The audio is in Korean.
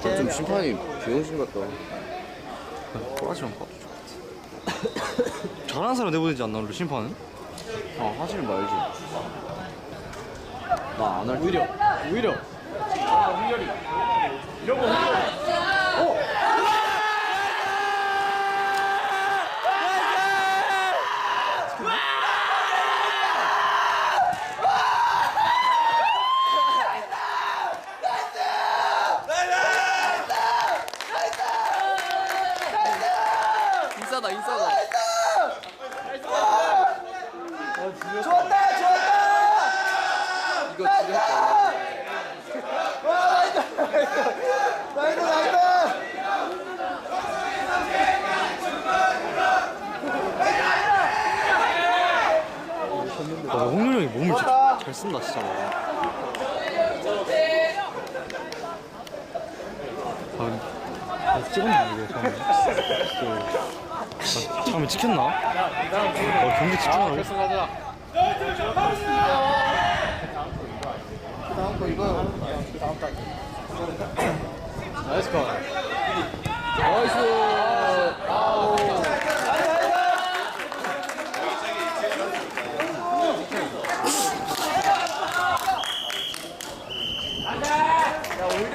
좀 심판이 비용신 같다. 꼬라지만 봐도 좋겠지. 잘하는 사람 내보내지 않나 원래 심판은? 아, 하지 말지. 나 안 할. 오히려 오히려 인싸다, 인싸다. 좋았다 좋았다 이거 지렸다. 나이스 나이스 아, 홍윤 형이 몸을 진짜 잘 쓴다 진짜. 아, 아 찍었나 이거 아, 처음에 찍혔나? 어, 경기 집중하라고? 결승하자 다음 거 이거 나이스 컷